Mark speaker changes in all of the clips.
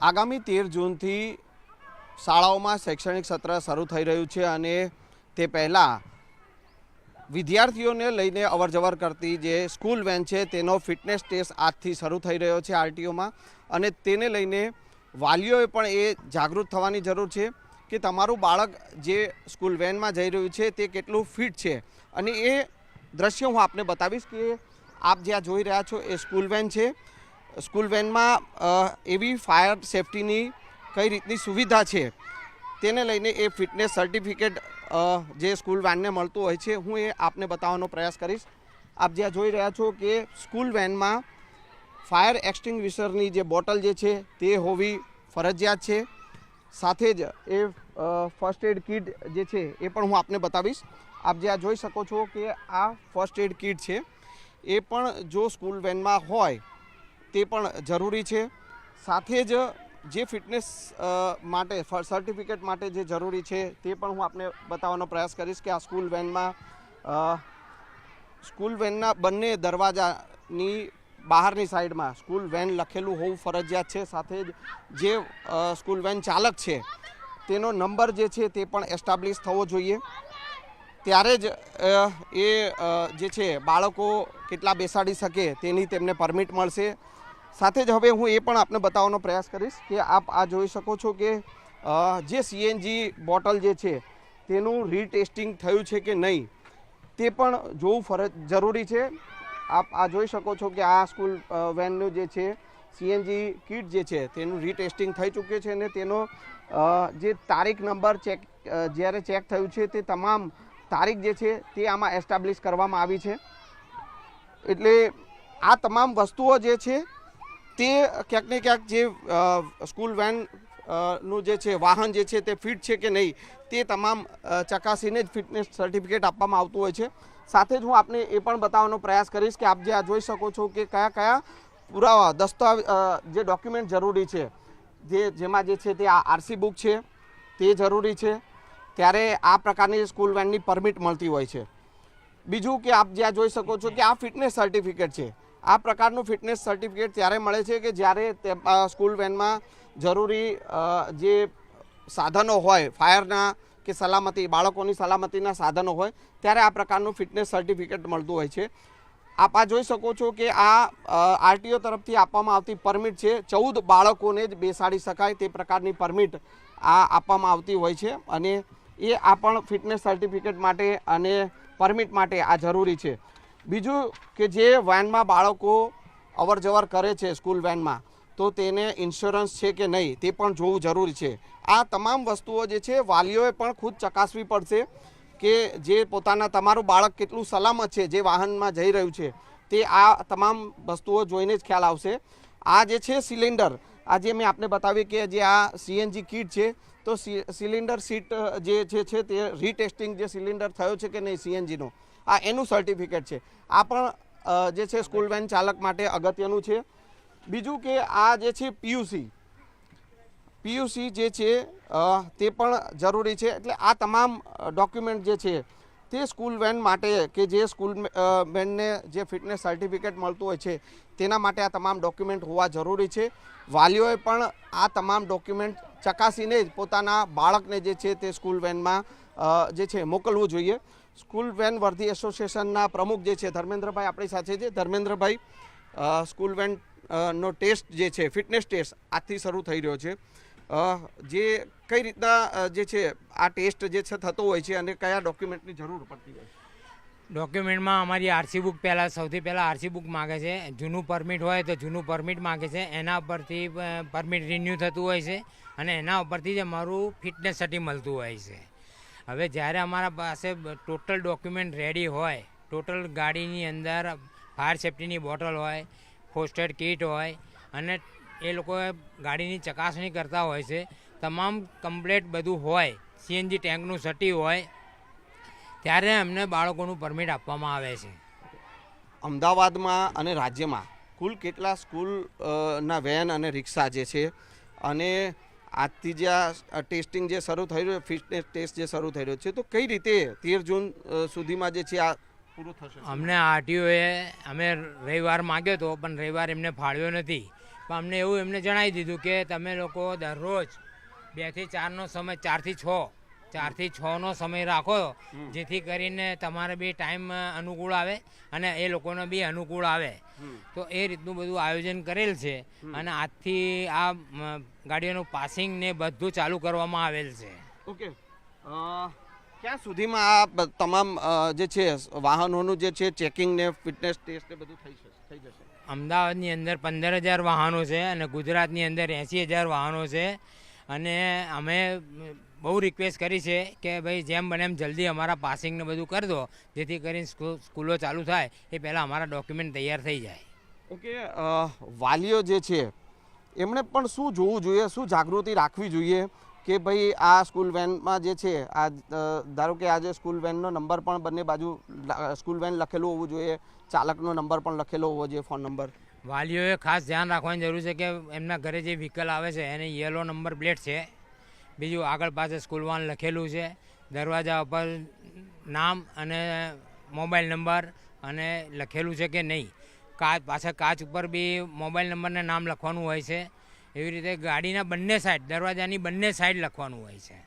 Speaker 1: આગામી તેર જૂનથી શાળાઓમાં શૈક્ષણિક સત્ર શરૂ થઈ રહ્યું છે અને તે પહેલાં વિદ્યાર્થીઓને લઈને અવરજવર કરતી જે સ્કૂલ વેન છે તેનો ફિટનેસ ટેસ્ટ આજથી શરૂ થઈ રહ્યો છે આરટીઓમાં અને તેને લઈને વાલીઓએ પણ એ જાગૃત થવાની જરૂર છે કે તમારું બાળક જે સ્કૂલ વેનમાં જઈ રહ્યું છે તે કેટલું ફિટ છે. અને એ દ્રશ્ય હું આપને બતાવીશ કે આપ જ્યાં જોઈ રહ્યા છો એ સ્કૂલ વેન છે. સ્કૂલ વેનમાં એવી ફાયર સેફટીની કઈ રીતની સુવિધા છે, તેને લઈને એ ફિટનેસ સર્ટિફિકેટ જે સ્કૂલ વેનને મળતું હોય છે, હું એ આપને બતાવવાનો પ્રયાસ કરીશ. આપ જ્યાં જોઈ રહ્યા છો કે સ્કૂલ વેનમાં ફાયર એક્સટિંગ્વિશરની જે બોટલ જે છે, તે હોવી ફરજિયાત છે. સાથે જ એ ફર્સ્ટ એડ કિટ જે છે, એ પણ હું આપને બતાવીશ. આપ જ્યાં જોઈ શકો છો કે આ ફર્સ્ટ એડ કિટ છે, એ પણ જો સ્કૂલ વેનમાં હોય તે પણ જરૂરી છે. સાથે જ જે ફિટનેસ માટે સર્ટિફિકેટ માટે જે જરૂરી છે તે પણ હું આપને બતાવવાનો પ્રયાસ કરીશ કે આ સ્કૂલ વેનમાં સ્કૂલ વેનના બંને દરવાજાની બહારની સાઈડમાં સ્કૂલ વેન લખેલું હોવું ફરજિયાત છે. સાથે જ જે સ્કૂલ વેન ચાલક છે તેનો નંબર જે છે તે પણ એસ્ટાબ્લિશ થવો જોઈએ. ત્યારે જ એ જે છે બાળકો કેટલા બેસાડી શકે તેની તેમને પરમિટ મળશે. સાથે જ હવે હું એ પણ આપને બતાવવાનો પ્રયાસ કરીશ કે આપ આ જોઈ શકો છો કે જે સીએનજી બોટલ જે છે, તેનું રીટેસ્ટિંગ થયું છે કે નહીં, તે પણ જોવું ફરજ જરૂરી છે. આપ આ જોઈ શકો છો કે આ સ્કૂલ વેનનું જે છે સીએનજી કિટ જે છે, તેનું રીટેસ્ટિંગ થઈ ચૂક્યું છે અને તેનો જે તારીખ નંબર ચેક જ્યારે ચેક થયું છે તે તમામ તારીખ જે છે તે આમાં એસ્ટાબ્લિશ કરવામાં આવી છે. એટલે આ તમામ વસ્તુઓ જે છે તે ક્યાંક ક્યાંક જે સ્કૂલ વેનનું જે છે, વાહન જે છે તે ફિટ છે કે નહીં, તે તમામ ચકાસીને જ ફિટનેસ સર્ટિફિકેટ આપવામાં આવતું હોય છે. સાથે જ હું આપને એ પણ બતાવવાનો પ્રયાસ કરીશ કે આપ જે આ જોઈ શકો છો કે કયા કયા પુરાવા, દસ્તાવેજ જે ડોક્યુમેન્ટ જરૂરી છે, જે, જેમાં જે છે તે આ આરસી બુક છે, તે જરૂરી છે, ત્યારે આ પ્રકારની સ્કૂલ વેનની પરમિટ મળતી હોય છે. બીજું કે આપ જ્યાં જોઈ શકો છો કે આ ફિટનેસ સર્ટિફિકેટ છે. આ પ્રકારનું ફિટનેસ સર્ટિફિકેટ ત્યારે મળે છે કે જ્યારે સ્કૂલ વેનમાં જરૂરી જે સાધનો હોય, ફાયરના કે સલામતી, બાળકોની સલામતીના સાધનો હોય, ત્યારે આ પ્રકારનું ફિટનેસ સર્ટિફિકેટ મળતું હોય છે. આપ આ જોઈ શકો છો કે આ આરટીઓ તરફથી આપવામાં આવતી પરમિટ છે. ચૌદ બાળકોને જ બેસાડી શકાય તે પ્રકારની પરમિટ આ આપવામાં આવતી હોય છે અને એ આ પણ ફિટનેસ સર્ટિફિકેટ માટે અને પરમિટ માટે આ જરૂરી છે. બીજું કે જે વેનમાં બાળકો અવર જવર કરે છે સ્કૂલ વેનમાં, તો તેને ઇન્સ્યોરન્સ છે કે નહીં તે પણ જોવું જરૂરી છે. આ તમામ વસ્તુઓ જે છે વાલીઓએ પણ ખુદ ચકાસવી પડશે કે જે પોતાના, તમારું બાળક કેટલું સલામત છે, જે વાહનમાં જઈ રહ્યું છે, તે આ તમામ વસ્તુઓ જોઈને જ ખ્યાલ આવશે. આ જે છે સિલિન્ડર આ જે મેં આપને બતાવ્યું કે જે આ સીએનજી કિટ છે, તો સિલિન્ડર સીટ જે છે તે રીટેસ્ટિંગ જે સિલિન્ડર થયો છે કે નહીં સીએનજીનો આ એનું સર્ટિફિકેટ છે. આ પણ જે છે સ્કૂલ વેન ચાલક માટે અગત્યનું છે. બીજું કે આ જે છે પીયુસી પીયુસી જે છે તે પણ જરૂરી છે. એટલે આ તમામ ડોક્યુમેન્ટ જે છે, તે સ્કૂલ વેન માટે કે જે સ્કૂલ વેનને જે ફિટનેસ સર્ટિફિકેટ મળતું હોય છે, તેના માટે આ તમામ ડોક્યુમેન્ટ હોવા જરૂરી છે. વાલીઓએ પણ આ તમામ ડોક્યુમેન્ટ ચકાસીને જ પોતાના બાળકને જે છે તે સ્કૂલ વેનમાં જે છે મોકલવું જોઈએ. સ્કૂલ વેન વર્ધી એસોસિએશનના પ્રમુખ જે છે ધર્મેન્દ્રભાઈ આપણી સાથે છે. ધર્મેન્દ્રભાઈ સ્કૂલ વેન નો ટેસ્ટ જે છે, ફિટનેસ ટેસ્ટ આજથી શરૂ થઈ રહ્યો છે. જે કઈ રીતના જે છે આ ટેસ્ટ જે છે થતો હોય છે અને કયા ડોક્યુમેન્ટની જરૂર પડતી હોય છે?
Speaker 2: ડોક્યુમેન્ટમાં અમારી આરસી બુક પહેલાં સૌથી પહેલાં આરસી બુક માગે છે. જૂનું પરમિટ હોય તો જૂનું પરમિટ માગે છે. એના ઉપરથી પરમિટ રિન્યૂ થતું હોય છે અને એના ઉપરથી જ અમારું ફિટનેસ સર્ટી મળતું હોય છે. હવે જ્યારે અમારા પાસે ટોટલ ડોક્યુમેન્ટ રેડી હોય ટોટલ ગાડીની અંદર ફાયર સેફ્ટીની બોટલ હોય ફર્સ્ટ એડ કિટ હોય અને એ લોકો ગાડીની ચકાસણી કરતા હોય છે, તમામ કમ્પ્લેટ બધું હોય સીએનજી ટેન્કનું સટી હોય ત્યારે અમને બાળકોનું પરમિટ આપવામાં આવે છે.
Speaker 1: અમદાવાદમાં અને રાજ્યમાં કુલ કેટલા સ્કૂલ ના વેન અને રિક્ષા જે છે અને આજથી જે આ ટેસ્ટિંગ જે શરૂ થઈ રહ્યું ફિટનેસ ટેસ્ટ જે શરૂ થઈ રહ્યો છે તો કઈ રીતે તેર જૂન સુધીમાં જે છે આ પૂરું થશે?
Speaker 2: અમને આરટીઓએ અમે રવિવાર માગ્યો હતો પણ રવિવાર એમને ફાળ્યો નથી. પણ અમને એવું એમને જણાવી દીધું કે તમે લોકો દરરોજ બેથી ચારનો સમય ચારથી છ ચારથી છનો સમય રાખો જેથી કરીને તમારે બી ટાઈમ અનુકૂળ આવે અને એ લોકોને બી અનુકૂળ આવે. તો એ રીતનું બધું આયોજન કરેલ છે અને આજથી આ ગાડીઓનું પાસિંગ ને બધું ચાલુ કરવામાં આવેલ છે.
Speaker 1: ઓકે. ક્યાં સુધીમાં આ તમામ જે છે વાહનોનું જે છે ચેકિંગ ને ફિટનેસ ટેસ્ટ ને બધું થઈ થઈ જશે?
Speaker 2: અમદાવાદની અંદર પંદર હજાર વાહનો છે અને ગુજરાતની અંદર એંસી હજાર વાહનો છે. અને અમે બહુ રિક્વેસ્ટ કરી છે કે ભાઈ જેમ બને એમ જલ્દી અમારા પાસિંગને બધું કરી દો. જેથી કરીને સ્કૂ- સ્કૂલો ચાલુ થાય એ પહેલાં અમારા ડોક્યુમેન્ટ તૈયાર થઈ જાય.
Speaker 1: ઓકે વાલીઓ જે છે એમણે પણ શું જોવું જોઈએ શું જાગૃતિ રાખવી જોઈએ કે ભાઈ આ સ્કૂલ વેનમાં જે છે આ ધારો કે આજે સ્કૂલ વેનનો નંબર પણ બંને બાજુ સ્કૂલ વેન લખેલું હોવું જોઈએ ચાલકનો નંબર પણ લખેલો હોવો જોઈએ ફોન નંબર
Speaker 2: વાલીઓએ ખાસ ધ્યાન રાખવાની જરૂર છે કે એમના ઘરે જે વ્હીકલ આવે છે એને યલો નંબર પ્લેટ છે બીજું આગળ પાસે સ્કૂલ વાન લખેલું છે. દરવાજા ઉપર નામ અને મોબાઈલ નંબર અને લખેલું છે કે નહીં. કાચ પાછળ કાચ ઉપર બી મોબાઈલ નંબરને નામ લખવાનું હોય છે. એવી રીતે ગાડીના બંને સાઈડ દરવાજાની બંને સાઈડ લખવાનું હોય છે.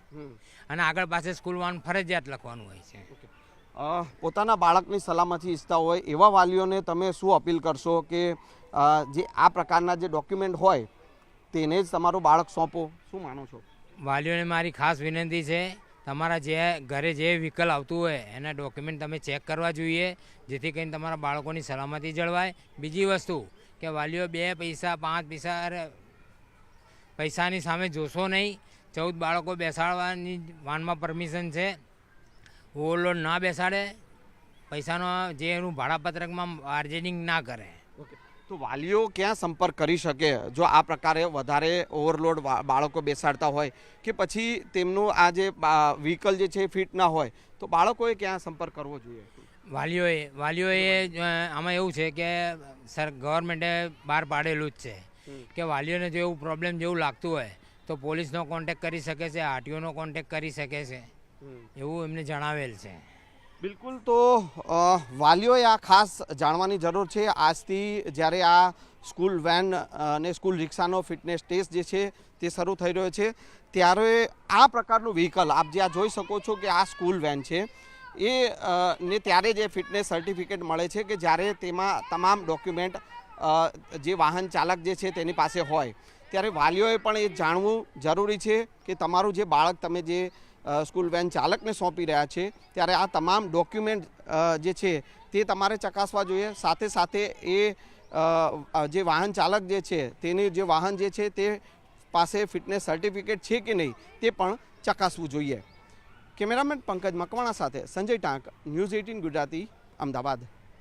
Speaker 2: અને આગળ પાસે સ્કૂલ વાન ફરજિયાત લખવાનું હોય છે.
Speaker 1: પોતાના બાળકની સલામતી ઈચ્છતા હોય એવા વાલીઓને તમે શું અપીલ કરશો કે જે આ પ્રકારના જે ડોક્યુમેન્ટ હોય તેને જ તમારું બાળક સોંપો? શું માનો છો?
Speaker 2: વાલીઓને મારી ખાસ વિનંતી છે, તમારા જે ઘરે જે વ્હીકલ આવતું હોય, એના ડોક્યુમેન્ટ તમે ચેક કરવા જોઈએ, જેથી કરીને તમારા બાળકોની સલામતી જળવાય. બીજી વસ્તુ કે વાલીઓ બે પૈસા, પાંચ પૈસા પૈસાની સામે જોશો નહીં. ચૌદ બાળકો બેસાડવાની વાનમાં પરમિશન છે. ઓવરલોડ ના બેસાડે. પૈસાનો જે એનું ભાડાપત્રકમાં માર્જિનિંગ ના કરે.
Speaker 1: ઓકે તો વાલીઓ ક્યાં સંપર્ક કરી શકે? જો આ પ્રકારે વધારે ઓવરલોડ બાળકો બેસાડતા હોય કે પછી તેમનું આ જે વ્હીકલ જે છે ફિટ ના હોય તો બાળકોએ ક્યાં સંપર્ક કરવો જોઈએ?
Speaker 2: વાલીઓએ વાલીઓએ આમાં એવું છે કે સર ગવર્મેન્ટે બહાર પાડેલું જ છે કે વાલીઓને જો એવું પ્રોબ્લેમ જેવું લાગતું હોય તો પોલીસનો કોન્ટેક કરી શકે છે આરટીઓનો કોન્ટેક કરી શકે છે. એવું એમને જણાવેલ છે.
Speaker 1: બિલકુલ તો વાલીઓએ આ ખાસ જાણવાની જરૂર છે. આજથી જ્યારે આ સ્કૂલ વેન અને સ્કૂલ રિક્ષાનો ફિટનેસ ટેસ્ટ જે છે તે શરૂ થઈ રહ્યો છે. ત્યારે આ પ્રકારનું વ્હીકલ આપ જે આ જોઈ શકો છો કે આ સ્કૂલ વેન છે, એ ને ત્યારે જે ફિટનેસ સર્ટિફિકેટ મળે છે કે જ્યારે તેમાં તમામ ડોક્યુમેન્ટ જે વાહન ચાલક જે છે તેની પાસે હોય. ત્યારે વાલીઓએ પણ એ જાણવું જરૂરી છે કે તમારું જે બાળક તમે જે સ્કૂલ વેન ચાલકને સોંપી રહ્યા છે. ત્યારે આ તમામ ડોક્યુમેન્ટ જે છે તે તમારે ચકાસવા જોઈએ. સાથે સાથે એ જે વાહન ચાલક જે છે, તેની જે વાહન જે છે તે પાસે ફિટનેસ સર્ટિફિકેટ છે કે નહીં તે પણ ચકાસવું જોઈએ. કેમેરામેન પંકજ મકવાણા સાથે સંજય ટાંક, ન્યૂઝ એઇટીન ગુજરાતી, અમદાવાદ.